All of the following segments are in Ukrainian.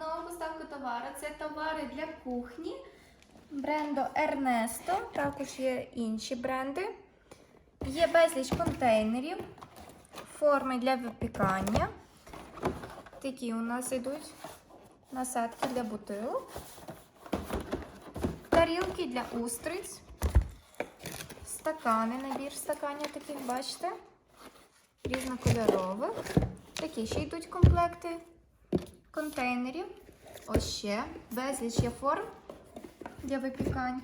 нову поставку товару. Це товари для кухні бренду Ernesto. Також є інші бренди. Є безліч контейнерів, форми для випікання. Такі у нас йдуть насадки для бутилок, тарілки для устриць, стакани, набір стаканів таких, бачите, різнокольорових. Такі ще йдуть комплекти контейнерів. Ось ще безліч є форм для випікань.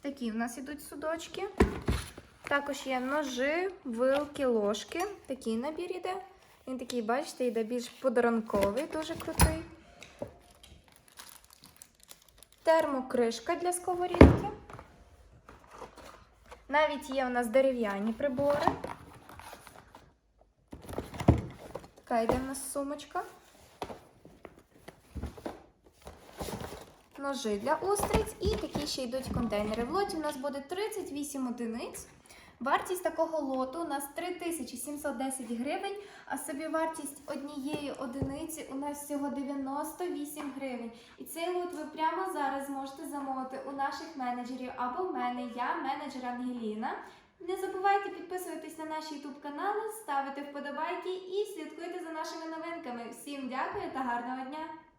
Такі в нас йдуть судочки. Також є ножи, вилки, ложки. Такий набір іде. Він такий, бачите, йде більш подарунковий, дуже крутий. Термокришка для сковорідки. Навіть є у нас дерев'яні прибори. Така йде в нас сумочка. Ножи для устриць і такі ще йдуть контейнери. В лоті у нас буде 38 одиниць. Вартість такого лоту у нас 3710 гривень, а собівартість однієї одиниці у нас всього 98 гривень. І цей лот ви прямо зараз зможете замовити у наших менеджерів або в мене, я менеджер Ангеліна. Не забувайте підписуватись на наш YouTube канали, ставити вподобайки і слідкуйте за нашими новинками. Всім дякую та гарного дня!